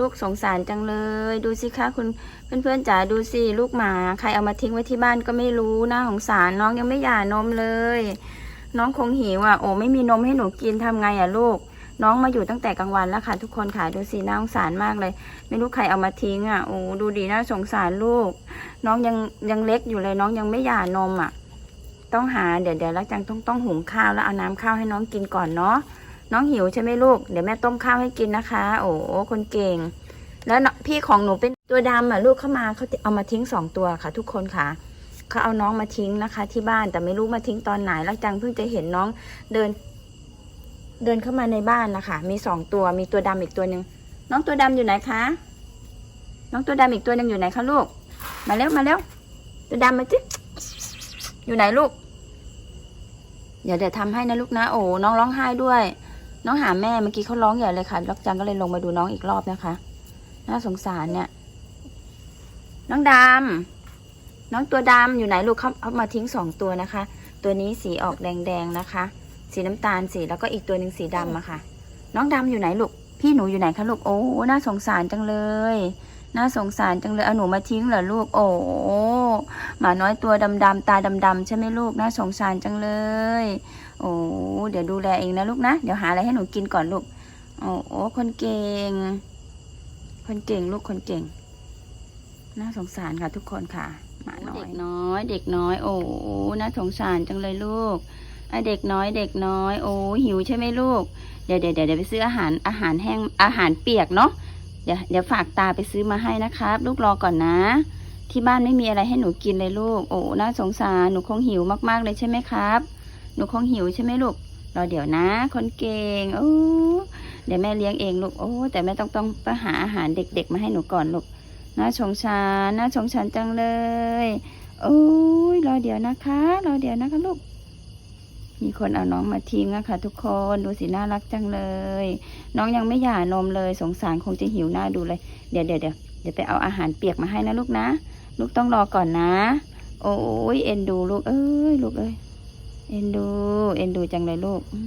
ลูกสงสารจังเลย ดูสิคะคุณเพื่อนๆจ๋าดูสิลูกหมาใครเอามาทิ้งไว้ที่บ้านก็ไม่รู้น่าสงสารน้องยังไม่หย่านมเลย น้องคงหิวอะโอ้ไม่มีนมให้หนูกินทำไงอะลูก น้องมาอยู่ตั้งแต่กลางวันแล้วค่ะ ทุกคนค่ะดูสิน่าสงสารมากเลย ไม่รู้ใครเอามาทิ้งอะโอ้ดูดีน่าสงสารลูก น้องยังยังเล็กอยู่เลยน้องยังไม่หย่านมอะ ต้องหาเดี๋ยวเดี๋ยวแล้วจังต้องต้องหุงข้าวแล้วเอาน้ำข้าวให้น้องกินก่อนเนาะ น้องหิวใช่ไหมลูก เดี๋ยวแม่ต้มข้าวให้กินนะคะ โอ้คนเก่ง แล้วพี่ของหนูเป็นตัวดำอะลูกเข้ามาเขาเอามาทิ้งสองตัวค่ะ ทุกคนค่ะเขาเอาน้องมาทิ้งนะคะ ที่บ้านแต่ไม่รู้มาทิ้งตอนไหนแล้วจังเพิ่งจะเห็นน้องเดิน เดินเข้ามาในบ้านนะคะ มีสองตัวมีตัวดำอีกตัวหนึ่งน้องตัวดำอยู่ไหนคะ น้องตัวดำอีกตัวหนึ่งอยู่ไหนคะลูก มาเร็วมาเร็วตัวดำมาจิอยู่ไหนลูกเดี๋ยวเดี๋ยวทำให้นะลูกนะโอ้น้องร้องไห้ด้วย น้องหาแม่เมื่อกี้เขาร้องใหญ่เลยค่ะล็อกจังก็เลยลงมาดูน้องอีกรอบนะคะ น่าสงสารเนี่ย น้องดำน้องตัวดำอยู่ไหนลูกเขาเอามาทิ้งสองตัวนะคะ ตัวนี้สีออกแดงๆนะคะ สีน้ำตาลสีแล้วก็อีกตัวหนึ่งสีดำอะค่ะ น้องดำอยู่ไหนลูกพี่หนูอยู่ไหนคะลูกโอ้น่าสงสารจังเลย น่าสงสารจังเลยเอาหนูมาทิ้งเหรอลูก โอ้หมาน้อยตัวดำๆตาดำๆใช่ไหมลูกน่าสงสารจังเลย โอ้เดี๋ยวดูแลเองนะลูกนะเดี๋ยวหาอะไรให้หนูกินก่อนลูกโอ้โอ้คนเก่ง คนเก่งลูกคนเก่ง น่าสงสารค่ะทุกคนค่ะหมาน้อยเด็กน้อย เด็กน้อย โอ้น่าสงสารจังเลยลูกไอเด็กน้อยเด็กน้อย โอ้หิวใช่ไหมลูกเดี๋ยวเดี๋ยวเดี๋ยวไปซื้ออาหารอาหารแห้งอาหารเปียกเนาะ เดี๋ยวเดี๋ยวฝากตาไปซื้อมาให้นะครับ ลูกรอก่อนนะ ที่บ้านไม่มีอะไรให้หนูกินเลยลูก โอ้น่าสงสารหนูคงหิวมากๆเลยใช่ไหมครับ หนูคงหิวใช่ไหมลูกรอเดี๋ยวนะ คนเก่งโอ้เดี๋ยวแม่เลี้ยงเองลูกโอ้แต่แม่ต้องต้องไปหาอาหารเด็ก ๆ มาให้หนูก่อนลูกน่าสงสารน่าสงสารจังเลย โอ้ยรอเดี๋ยวนะคะ รอเดี๋ยวนะคะลูก มีคนเอาน้องมาทิ้งอะค่ะ ทุกคนดูสิน่ารักจังเลย น้องยังไม่หย่านมเลยสงสารคงจะหิวหน้าดูเลย เดี๋ยวเดี๋ยวเดี๋ยวเดี๋ยวไปเอาอาหารเปียกมาให้นะลูกนะ ลูกต้องรอก่อนนะ โอ้ยเอ็นดูลูกเอ้ยลูกเอ้ยเอ็นดู เอ็นดูจังเลยลูก อื